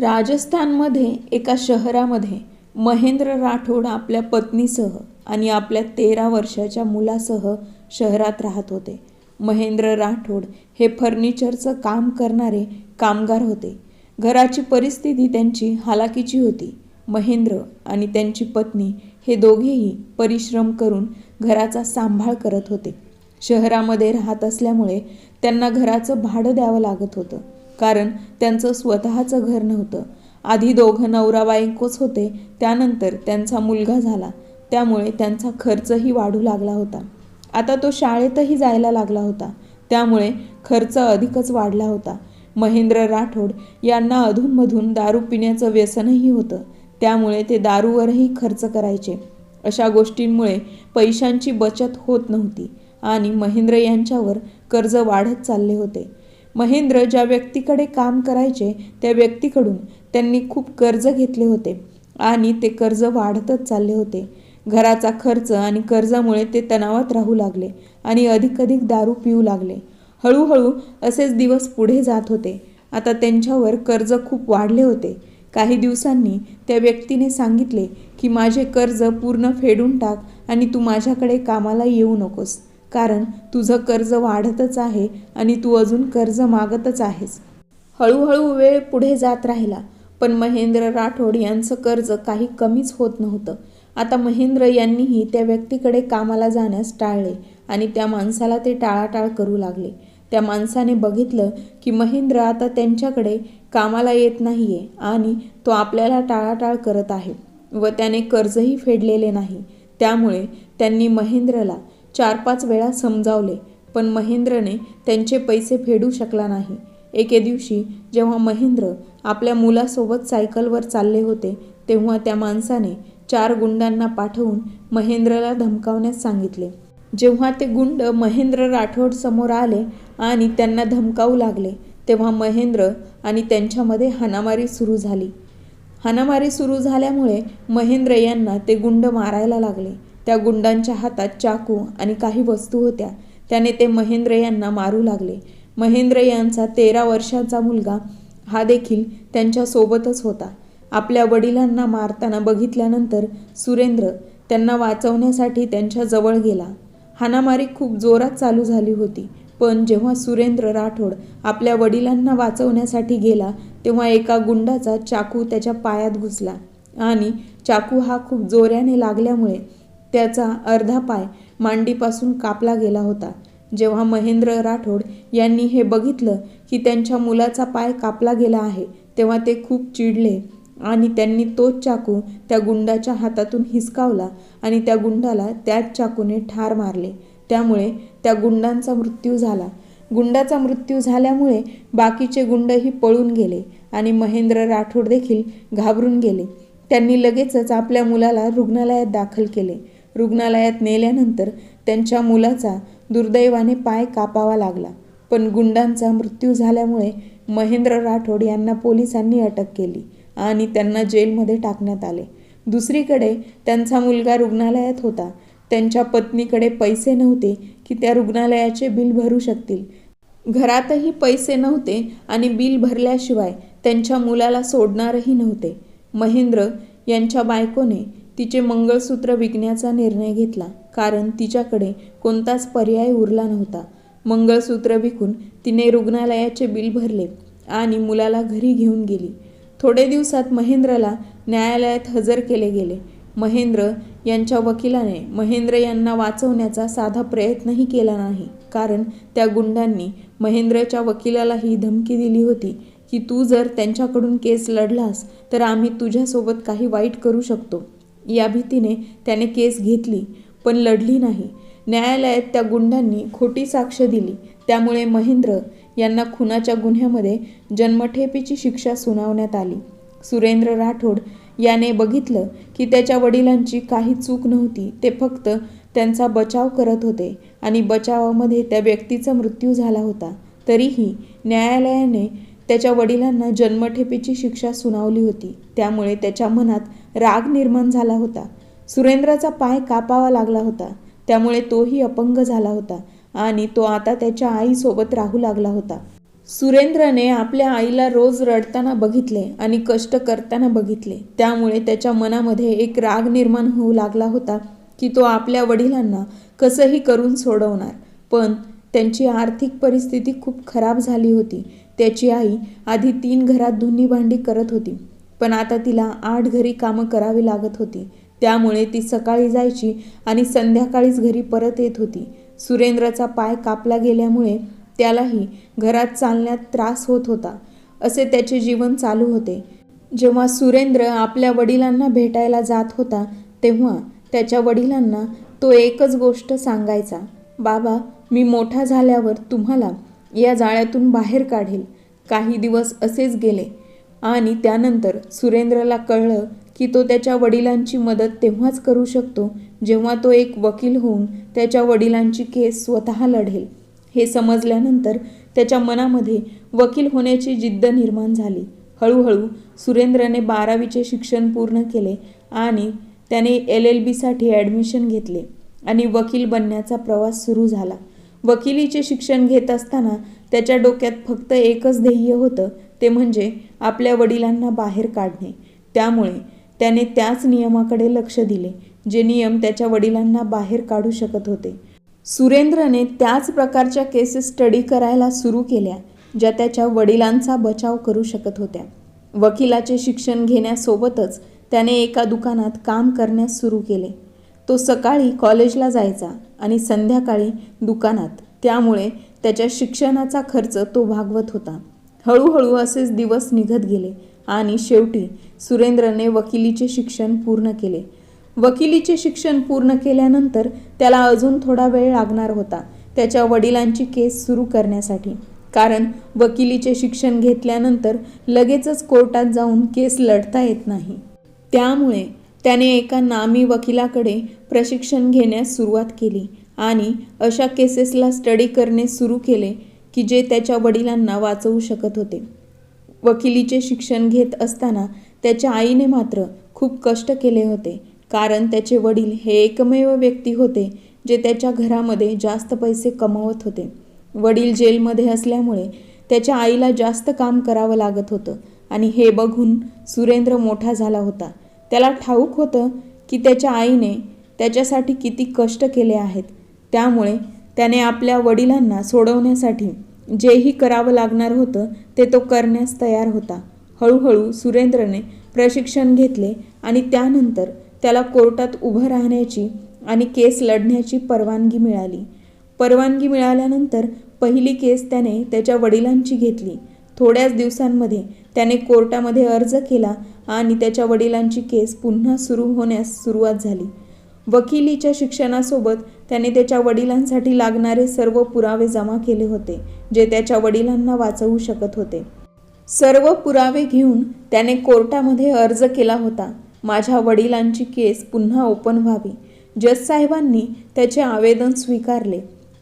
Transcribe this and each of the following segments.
राजस्थानमध्ये एका शहरामध्ये महेंद्र राठोड आपल्या पत्नीसह आणि आपल्या तेरा वर्षाच्या मुलासह शहरात राहत होते. महेंद्र राठोड हे फर्निचरचं काम करणारे कामगार होते. घराची परिस्थिती त्यांची हालाकीची होती. महेंद्र आणि त्यांची पत्नी हे दोघेही परिश्रम करून घराचा सांभाळ करत होते. शहरामध्ये राहत असल्यामुळे त्यांना घराचं भाडं द्यावं लागत होतं. कारण त्यांचं स्वतःचं घर नव्हतं. आधी दोघं नवरा बायकोच होते त्यानंतर त्यांचा मुलगा झाला. त्यामुळे त्यांचा खर्चही वाढू लागला होता. आता तो शाळेतही जायला लागला होता. त्यामुळे खर्च अधिकच वाढला होता. महेंद्र राठोड यांना अधूनमधून दारू पिण्याचं व्यसनही होतं. त्यामुळे ते दारूवरही खर्च करायचे. अशा गोष्टींमुळे पैशांची बचत होत नव्हती आणि महेंद्र यांच्यावर कर्ज वाढत चालले होते. महेंद्र ज्या व्यक्तीकडे काम करायचे त्या व्यक्तीकडून त्यांनी खूप कर्ज घेतले होते आणि ते कर्ज वाढतच चालले होते. घराचा खर्च आणि कर्जामुळे ते तणावात राहू लागले आणि अधिकाधिक दारू पिऊ लागले. हळूहळू असेच दिवस पुढे जात होते. आता त्यांच्यावर कर्ज खूप वाढले होते. काही दिवसांनी त्या व्यक्तीने सांगितले की माझे कर्ज पूर्ण फेडून टाक आणि तू माझ्याकडे कामाला येऊ नकोस. कारण तुझं कर्ज वाढतच आहे आणि तू अजून कर्ज मागतच आहेस. हळूहळू वेळ पुढे जात राहिला पण महेंद्र राठोड यांचं कर्ज काही कमीच होत नव्हतं. आता महेंद्र यांनीही त्या व्यक्तीकडे कामाला जाण्यास टाळले आणि त्या माणसाला ते टाळाटाळ करू लागले. त्या माणसाने बघितलं की महेंद्र आता त्यांच्याकडे कामाला येत नाहीये आणि तो आपल्याला टाळाटाळ करत आहे व त्याने कर्जही फेडलेले नाही. त्यामुळे त्यांनी महेंद्रला चार पाच वेळा समजावले पण महेंद्रने त्यांचे पैसे फेडू शकला नाही. एके दिवशी जेव्हा महेंद्र आपल्या मुलासोबत सायकलवर चालले होते तेव्हा त्या माणसाने चार गुंडांना पाठवून महेंद्रला धमकावण्यास सांगितले. जेव्हा ते गुंड महेंद्र राठोड समोर आले आणि त्यांना धमकावू लागले तेव्हा महेंद्र आणि त्यांच्यामध्ये हाणामारी सुरू झाली. हाणामारी सुरू झाल्यामुळे महेंद्र यांना ते गुंड मारायला लागले. त्या गुंडांच्या हातात चाकू आणि काही वस्तू होत्या. त्याने ते महेंद्र यांना मारू लागले. महेंद्र यांचा तेरा वर्षाचा मुलगा हा देखील त्यांच्यासोबतच होता. आपल्या वडिलांना मारताना बघितल्यानंतर सुरेंद्र त्यांना वाचवण्यासाठी त्यांच्याजवळ गेला. हाणामारी खूप जोरात चालू झाली होती पण जेव्हा सुरेंद्र राठोड आपल्या वडिलांना वाचवण्यासाठी गेला तेव्हा एका गुंडाचा चाकू त्याच्या पायात घुसला आणि चाकू हा खूप जोऱ्याने लागल्यामुळे त्याचा अर्धा पाय मांडीपासून कापला गेला होता. जेव्हा महेंद्र राठोड यांनी हे बघितलं की त्यांच्या मुलाचा पाय कापला गेला आहे तेव्हा ते खूप चिडले आणि त्यांनी तोच चाकू त्या गुंडाच्या हातातून हिसकावला आणि त्या गुंडाला त्याच चाकूने ठार मारले. त्यामुळे त्या गुंडांचा मृत्यू झाला. गुंडाचा मृत्यू झाल्यामुळे बाकीचे गुंडही पळून गेले आणि महेंद्र राठोड देखील घाबरून गेले. त्यांनी लगेचच आपल्या मुलाला रुग्णालयात दाखल केले. रुग्णालयात नेल्यानंतर त्यांच्या मुलाचा दुर्दैवाने पाय कापावा लागला. पण गुंडांचा मृत्यू झाल्यामुळे महेंद्र राठोड यांना पोलिसांनी अटक केली आणि त्यांना जेलमध्ये टाकण्यात आले. दुसरीकडे त्यांचा मुलगा रुग्णालयात होता. त्यांच्या पत्नीकडे पैसे नव्हते की त्या रुग्णालयाचे बिल भरू शकतील. घरातही पैसे नव्हते आणि बिल भरल्याशिवाय त्यांच्या मुलाला सोडणारही नव्हते. महेंद्र यांच्या बायकोने तिचे मंगळसूत्र विकण्याचा निर्णय घेतला कारण तिच्याकडे कोणताच पर्याय उरला नव्हता. मंगळसूत्र विकून तिने रुग्णालयाचे बिल भरले आणि मुलाला घरी घेऊन गेली. थोडे दिवसात महेंद्रला न्यायालयात हजर केले गेले. महेंद्र यांच्या वकिलाने महेंद्र यांना वाचवण्याचा साधा प्रयत्नही केला नाही कारण त्या गुंडांनी महेंद्रच्या वकिलाला ही धमकी दिली होती की तू जर त्यांच्याकडून केस लढलास तर आम्ही तुझ्यासोबत काही वाईट करू शकतो. या भीतीने त्याने केस घेतली पण लढली नाही. न्यायालयात त्या गुंडांनी खोटी साक्ष दिली. त्यामुळे महेंद्र यांना खुनाच्या गुन्ह्यामध्ये जन्मठेपेची शिक्षा सुनावण्यात आली. सुरेंद्र राठोड याने बघितलं की त्याच्या वडिलांची काही चूक नव्हती ते फक्त त्यांचा बचाव करत होते आणि बचावामध्ये त्या व्यक्तीचा मृत्यू झाला होता. तरीही न्यायालयाने त्याच्या वडिलांना जन्मठेपेची शिक्षा सुनावली होती. त्यामुळे त्याच्या मनात राग निर्माण झाला होता. सुरेंद्राचा पाय कापावा लागला होता. त्यामुळे तोही अपंग झाला होता आणि तो आता त्याच्या आईसोबत राहू लागला होता. सुरेंद्रने आपल्या आईला रोज रडताना बघितले आणि कष्ट करताना बघितले. त्यामुळे त्याच्या मनामध्ये एक राग निर्माण होऊ लागला होता की तो आपल्या वडिलांना कसंही करून सोडवणार. पण त्यांची आर्थिक परिस्थिती खूप खराब झाली होती. त्याची आई आधी तीन घरात धुन्नी भांडी करत होती. पण आता तिला आठ घरी कामं करावी लागत होती. त्यामुळे ती सकाळी जायची आणि संध्याकाळीच घरी परत येत होती. सुरेंद्रचा पाय कापला गेल्यामुळे त्यालाही घरात चालण्यात त्रास होत होता. असे त्याचे जीवन चालू होते. जेव्हा सुरेंद्र आपल्या वडिलांना भेटायला जात होता तेव्हा त्याच्या वडिलांना तो एकच गोष्ट सांगायचा. बाबा मी मोठा झाल्यावर तुम्हाला या जाळ्यातून बाहेर काढेल. काही दिवस असेच गेले. आणि त्यानंतर सुरेंद्रला कळलं की तो त्याच्या वडिलांची मदत तेव्हाच करू शकतो जेव्हा तो एक वकील होऊन त्याच्या वडिलांची केस स्वतः लढेल. हे समजल्यानंतर त्याच्या मनामध्ये वकील होण्याची जिद्द निर्माण झाली. हळूहळू सुरेंद्रने बारावीचे शिक्षण पूर्ण केले आणि त्याने एल एल बीसाठी ॲडमिशन घेतले आणि वकील बनण्याचा प्रवास सुरू झाला. वकिलीचे शिक्षण घेत असताना त्याच्या डोक्यात फक्त एकच ध्येय होतं ते म्हणजे आपल्या वडिलांना बाहेर काढणे. त्यामुळे त्याने त्याच नियमाकडे लक्ष दिले जे नियम त्याच्या वडिलांना बाहेर काढू शकत होते. सुरेंद्रने त्याच प्रकारच्या केसेस स्टडी करायला सुरू केल्या ज्या त्याच्या वडिलांचा बचाव करू शकत होत्या. वकिलाचे शिक्षण घेण्यासोबतच त्याने एका दुकानात काम करण्यास सुरू केले. तो सकाळी कॉलेजला जायचा आणि संध्याकाळी दुकानात. त्यामुळे त्याच्या शिक्षणाचा खर्च तो भागवत होता. हळूहळू असेच दिवस निघत गेले आणि शेवटी सुरेंद्रने वकिलीचे शिक्षण पूर्ण केले. वकिलीचे शिक्षण पूर्ण केल्यानंतर त्याला अजून थोडा वेळ लागणार होता त्याच्या वडिलांची केस सुरू करण्यासाठी. कारण वकिलीचे शिक्षण घेतल्यानंतर लगेचच कोर्टात जाऊन केस लढता येत नाही. त्यामुळे त्याने एका नामी वकिलाकडे प्रशिक्षण घेण्यास सुरुवात केली आणि अशा केसेसला स्टडी करणे सुरू केले की जे त्याच्या वडिलांना वाचवू शकत होते. वकिलीचे शिक्षण घेत असताना त्याच्या आईने मात्र खूप कष्ट केले होते कारण त्याचे वडील हे एकमेव व्यक्ती होते जे त्याच्या घरामध्ये जास्त पैसे कमवत होते. वडील जेलमध्ये असल्यामुळे त्याच्या आईला जास्त काम करावं लागत होतं आणि हे बघून सुरेंद्र मोठा झाला होता. त्याला ठाऊक होतं की त्याच्या आईने त्याच्यासाठी किती कष्ट केले आहेत. त्यामुळे त्याने आपल्या वडिलांना सोडवण्यासाठी जेही करावं लागणार होतं ते तो करण्यास तयार होता. हळूहळू सुरेंद्रने प्रशिक्षण घेतले आणि त्यानंतर त्याला कोर्टात उभं राहण्याची आणि केस लढण्याची परवानगी मिळाली. परवानगी मिळाल्यानंतर पहिली केस त्याने त्याच्या वडिलांची घेतली. थोड्याच दिवसांमध्ये त्याने कोर्टामध्ये अर्ज केला आणि त्याच्या वडिलांची केस पुन्हा सुरू होण्यास सुरुवात झाली. वकिलीच्या शिक्षणासोबत त्याने त्याच्या वडिलांसाठी लागणारे सर्व पुरावे जमा केले होते जे त्याच्या वडिलांना वाचवू शकत होते. सर्व पुरावे घेऊन त्याने कोर्टामध्ये अर्ज केला होता. माझ्या वडिलांची केस पुन्हा ओपन व्हावी. जज साहेबांनी त्याचे आवेदन स्वीकारले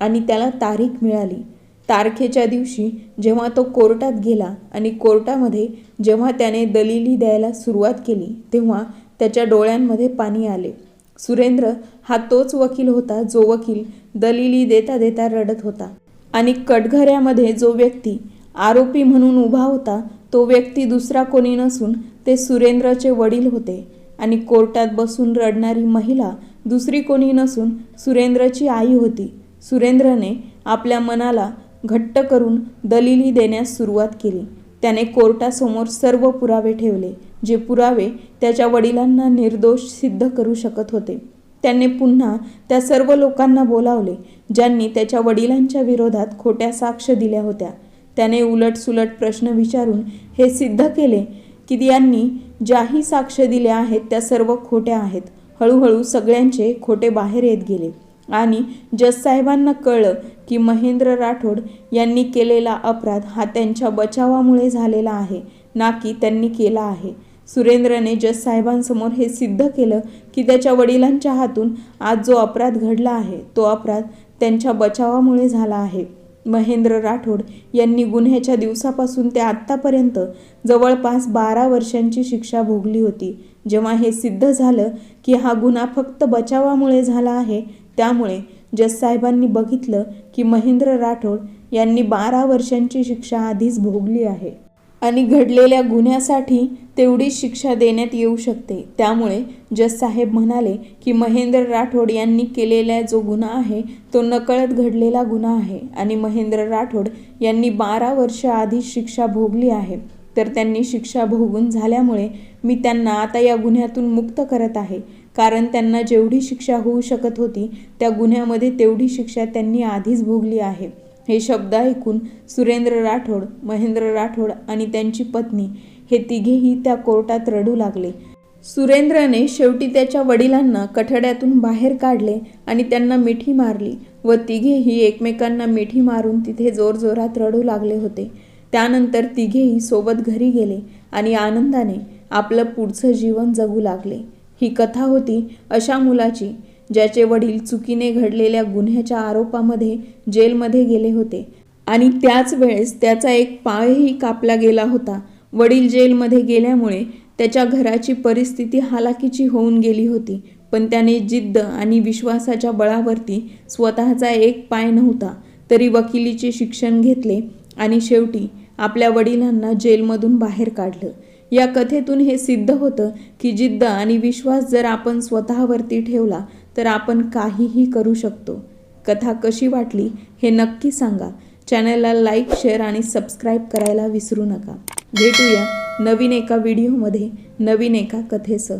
आणि त्याला तारीख मिळाली. तारखेच्या दिवशी जेव्हा तो कोर्टात गेला आणि कोर्टामध्ये जेव्हा त्याने दलिली द्यायला सुरुवात केली तेव्हा त्याच्या डोळ्यांमध्ये पाणी आले. सुरेंद्र हा तोच वकील होता जो वकील दलिली देता देता रडत होता. आणि कटघऱ्यामध्ये जो व्यक्ती आरोपी म्हणून उभा होता तो व्यक्ती दुसरा कोणी नसून ते सुरेंद्रचे वडील होते. आणि कोर्टात बसून रडणारी महिला दुसरी कोणी नसून सुरेंद्रची आई होती. सुरेंद्रने आपल्या मनाला घट्ट करून दलिली देण्यास सुरुवात केली. त्याने कोर्टासमोर सर्व पुरावे ठेवले जे पुरावे त्याच्या वडिलांना निर्दोष सिद्ध करू शकत होते. त्याने पुन्हा त्या सर्व लोकांना बोलावले ज्यांनी त्याच्या वडिलांच्या विरोधात खोट्या साक्ष दिल्या होत्या. त्याने उलटसुलट प्रश्न विचारून हे सिद्ध केले की यांनी ज्याही साक्ष दिल्या आहेत त्या सर्व खोट्या आहेत. हळूहळू सगळ्यांचे खोटे बाहेर येत गेले आणि जस साहेबांना कळलं की महेंद्र राठोड यांनी केलेला अपराध हा त्यांच्या बचावामुळे झालेला आहे ना की त्यांनी केला आहे. सुरेंद्रने जज साहेबांसमोर हे सिद्ध केलं की त्याच्या वडिलांच्या हातून आज जो अपराध घडला आहे तो अपराध त्यांच्या बचावामुळे झाला आहे. महेंद्र राठोड यांनी गुन्ह्याच्या दिवसापासून ते आत्तापर्यंत जवळपास बारा वर्षांची शिक्षा भोगली होती. जेव्हा हे सिद्ध झालं की हा गुन्हा फक्त बचावामुळे झाला आहे त्यामुळे जज साहेबांनी बघितलं की महेंद्र राठोड यांनी बारा वर्षांची शिक्षा आधीच भोगली आहे. आणि घडलेल्या गुन्ह्यासाठी तेवढीच शिक्षा देण्यात येऊ शकते. त्यामुळे जज साहेब म्हणाले की महेंद्र राठोड यांनी केलेला जो गुन्हा आहे तो नकळत घडलेला गुन्हा आहे. आणि महेंद्र राठोड यांनी बारा वर्ष आधीच शिक्षा भोगली आहे. तर त्यांनी शिक्षा भोगून झाल्यामुळे मी त्यांना आता या गुन्ह्यातून मुक्त करत आहे. कारण त्यांना जेवढी शिक्षा होऊ शकत होती त्या गुन्ह्यामध्ये तेवढी शिक्षा त्यांनी आधीच भोगली आहे. हे शब्द ऐकून सुरेंद्र राठोड महेंद्र राठोड आणि त्यांची पत्नी हे तिघेही त्या कोर्टात रडू लागले. सुरेंद्रने शेवटी त्याच्या वडिलांना कठड्यातून बाहेर काढले आणि त्यांना मिठी मारली व तिघेही एकमेकांना मिठी मारून तिथे जोरजोरात रडू लागले होते. त्यानंतर तिघेही सोबत घरी गेले आणि आनंदाने आपलं पुढचं जीवन जगू लागले. ही कथा होती अशा मुलाची ज्याचे वडील चुकीने घडलेल्या गुन्ह्याच्या आरोपामध्ये जेलमध्ये गेले होते. आणि त्याच वेळेस त्याचा एक पायही कापला गेला होता. वडील जेलमध्ये गेल्यामुळे त्याच्या घराची परिस्थिती हालाकीची होऊन गेली होती पण त्याने जिद्द आणि विश्वासाच्या बळावरती स्वतःचा एक पाय नव्हता तरी वकिलीचे शिक्षण घेतले आणि शेवटी आपल्या वडिलांना जेलमधून बाहेर काढलं. या कथेतून हे सिद्ध होतं की जिद्द आणि विश्वास जर आपण स्वतःवरती ठेवला तर आपण काहीही करू शकतो. कथा कशी वाटली हे नक्की सांगा. चॅनलला लाईक शेअर आणि सबस्क्राईब करायला विसरू नका. भेटूया नवीन एका व्हिडिओमध्ये नवीन एका कथेसह.